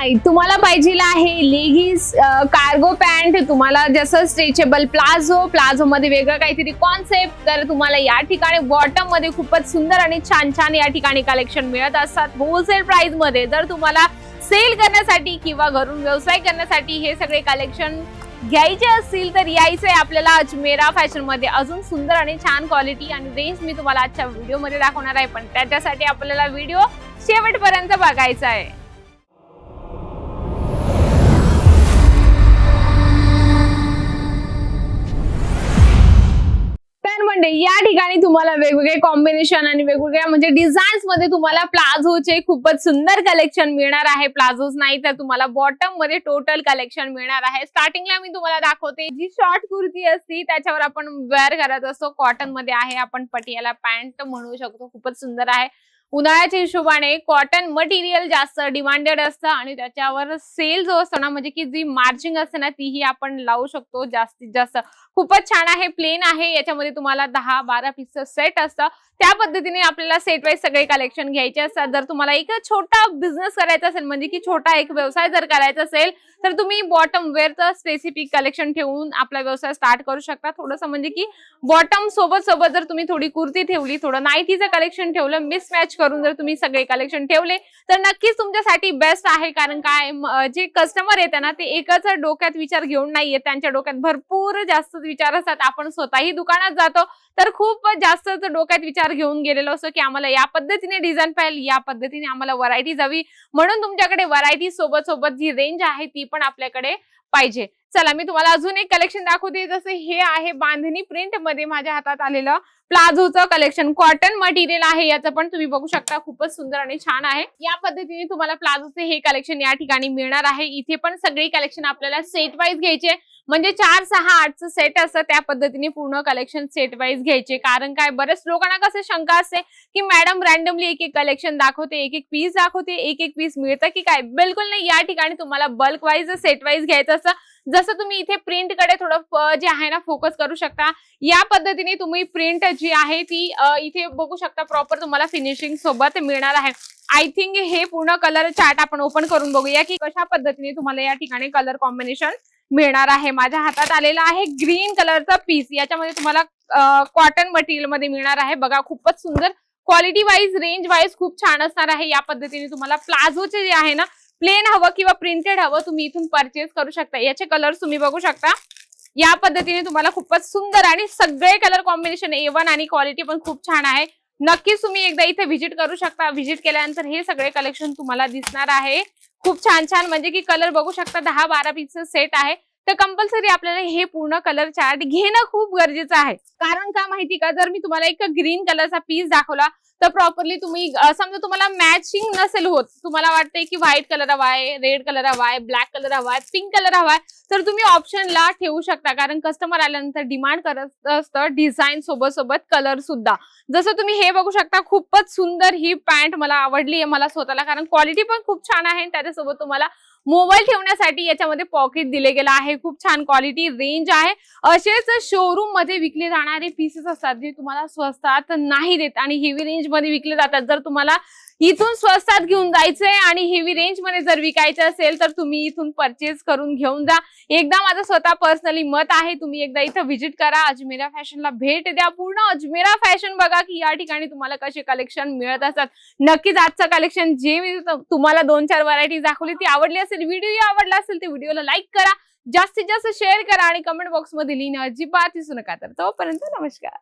नाही तुम्हाला पाहिजे आहे लेगीज कार्गो पॅन्ट तुम्हाला जसं स्ट्रेचेबल प्लाझो प्लाझो मध्ये वेगळं काहीतरी कॉन्सेप्ट तर तुम्हाला या ठिकाणी बॉटममध्ये खूपच सुंदर आणि छान छान या ठिकाणी कलेक्शन मिळत असतात. होलसेल प्राइसमध्ये जर तुम्हाला सेल करण्यासाठी किंवा घरून व्यवसाय करण्यासाठी हे सगळे कलेक्शन घ्यायचे असतील तर यायचंय आपल्याला अजमेरा फॅशनमध्ये. अजून सुंदर आणि छान क्वालिटी आणि रेंज मी तुम्हाला आजच्या व्हिडिओमध्ये दाखवणार आहे पण त्याच्यासाठी आपल्याला व्हिडिओ शेवटपर्यंत बघायचा आहे. या ठिकाणी तुम्हाला वेगवेगळे कॉम्बिनेशन आणि वेगवेगळ्या म्हणजे डिझाईन्समध्ये तुम्हाला प्लाझोचे खूपच सुंदर कलेक्शन मिळणार आहे. प्लाझोज नाही तर तुम्हाला बॉटममध्ये टोटल कलेक्शन मिळणार आहे. स्टार्टिंगला मी तुम्हाला दाखवते. जी शॉर्ट कुर्ती असती त्याच्यावर आपण वेअर करत असतो. कॉटनमध्ये आहे आपण पटियाला पॅन्ट म्हणू शकतो. खूपच सुंदर आहे. उन्हाळ्याच्या हिशोबाने कॉटन मटेरियल जास्त डिमांडेड असतं आणि त्याच्यावर सेल जो असतो ना म्हणजे की जी मार्जिंग असते ना तीही आपण लावू शकतो जास्तीत जास्त. खूपच छान आहे प्लेन आहे. याच्यामध्ये तुम्हाला दहा बारा पीसचं सेट असतं. त्या पद्धतीने आपल्याला सेट वाईज सगळे कलेक्शन घ्यायचे असतात. जर तुम्हाला एक छोटा बिझनेस करायचा असेल म्हणजे की छोटा एक व्यवसाय जर करायचा असेल तर तुम्ही बॉटम वेअरचं स्पेसिफिक कलेक्शन ठेवून आपला व्यवसाय स्टार्ट करू शकता. थोडंसं म्हणजे की बॉटम सोबत सोबत जर तुम्ही थोडी कुर्ती ठेवली थोडं नाईटीचं कलेक्शन ठेवलं मिसमॅच करून जर तुम्ही सगळे कलेक्शन ठेवले तर नक्कीच तुमच्यासाठी बेस्ट आहे. कारण काय जे कस्टमर येते ना ते एकच डोक्यात विचार घेऊन नाहीये. त्यांच्या डोक्यात भरपूर जास्त विचार असतात. आपण स्वतःही दुकानात जातो तर खूप जास्त डोक्यात विचार घेऊन गेलेलो असतो की आम्हाला या पद्धतीने डिझाईन पाहिजे या पद्धतीने आम्हाला व्हरायटी जावी म्हणून तुमच्याकडे व्हरायटी सोबत सोबत जी रेंज आहे ती पण आपल्याकडे पाहिजे. चला मी तुम्हाला अजून एक कलेक्शन दाखवते. जसं हे आहे बांधणी प्रिंटमध्ये माझ्या हातात आलेलं प्लाझोचं कलेक्शन कॉटन मटेरियल आहे याचं पण तुम्ही बघू शकता. खूपच सुंदर आणि छान आहे. या पद्धतीने तुम्हाला प्लाझोचे हे कलेक्शन या ठिकाणी मिळणार आहे. इथे पण सगळी कलेक्शन आपल्याला सेट वाईज घ्यायचे. म्हणजे चार सहा आठचं सेट असतं. त्या पद्धतीने पूर्ण कलेक्शन सेट वाईज घ्यायचे. कारण काय? बरेच लोकांना कसं शंका असते की मॅडम रॅन्डमली एक एक कलेक्शन दाखवते एक एक पीस दाखवते एक एक पीस मिळतं की काय? बिलकुल नाही. या ठिकाणी तुम्हाला बल्क वाईज सेट वाईज घ्यायचं असतं. जसं तुम्ही इथे प्रिंटकडे थोडं जे आहे ना फोकस करू शकता या पद्धतीने तुम्ही प्रिंट जी आहे ती इथे बघू शकता प्रॉपर तुम्हाला फिनिशिंग सोबत मिळणार आहे. आय थिंक हे पूर्ण कलर चार्ट आपण ओपन करून बघूया की कशा पद्धतीने तुम्हाला या ठिकाणी कलर कॉम्बिनेशन मिळणार आहे. माझ्या हातात आलेला आहे ग्रीन कलरचा पीस याच्यामध्ये तुम्हाला कॉटन मटेरियलमध्ये मिळणार आहे. बघा खूपच सुंदर. क्वालिटी वाईज रेंज वाईज खूप छान असणार आहे. या पद्धतीने तुम्हाला प्लाझोचे जे आहे ना प्लेन हवं किंवा प्रिंटेड हवं तुम्ही इथून परचेस करू शकता. याचे कलर तुम्ही बघू शकता. या पद्धतीने तुम्हाला खूपच सुंदर आणि सगळे कलर कॉम्बिनेशन ए वन आणि क्वालिटी पण खूप छान आहे. नक्कीच तुम्ही एकदा इथे व्हिजिट करू शकता. व्हिजिट केल्यानंतर हे सगळे कलेक्शन तुम्हाला दिसणार आहे. खूप छान छान. म्हणजे की कलर बघू शकता. दहा बारा पीसचं सेट आहे. तर कंपल्सरी आपल्याला हे पूर्ण कलर चार्ट घेणं खूप गरजेचं आहे. कारण का माहिती का? जर मी तुम्हाला एक ग्रीन कलरचा पीस दाखवला तर प्रॉपरली तुम्ही समजा तुम्हाला मॅचिंग नसेल होत तुम्हाला वाटतंय की व्हाईट कलर हवा आहे रेड कलर हवा आहे ब्लॅक कलर हवा आहे पिंक कलर हवा आहे तर तुम्ही ऑप्शनला ठेवू शकता. कारण कस्टमर आल्यानंतर डिमांड करत असतं डिझाईन सोबत सोबत कलर सुद्धा. जसं तुम्ही हे बघू शकता खूपच सुंदर ही पॅन्ट मला आवडली आहे मला स्वतःला. कारण क्वालिटी पण खूप छान आहे त्याच्यासोबत तुम्हाला मोबाईल ठेवण्यासाठी याच्यामध्ये पॉकेट दिले गेलं आहे. खूप छान क्वालिटी रेंज आहे. असेच शोरूममध्ये विकले जाणारे पीसेस असतात जे तुम्हाला स्वस्तात नाही देत आणि हेवी रेंज मध्ये विकले जातात. जर तुम्हाला इथून स्वस्तात घेऊन जायचंय आणि हेवी रेंजमध्ये जर विकायचं असेल तर तुम्ही इथून परचेस करून घेऊन जा. एकदा माझं स्वतः पर्सनली मत आहे तुम्ही एकदा इथं व्हिजिट करा. अजमेरा फॅशनला भेट द्या. पूर्ण अजमेरा फॅशन बघा की या ठिकाणी तुम्हाला कसे कलेक्शन मिळत असतात. नक्कीच आजचं कलेक्शन जे मी तुम्हाला दोन चार व्हरायटी दाखवली ती आवडली असेल व्हिडिओ आवडला असेल ते व्हिडिओला लाईक करा. जास्तीत जास्त शेअर करा आणि कमेंट बॉक्समध्ये लिहिणं अजिबात दिसू नका. तर तोपर्यंत नमस्कार.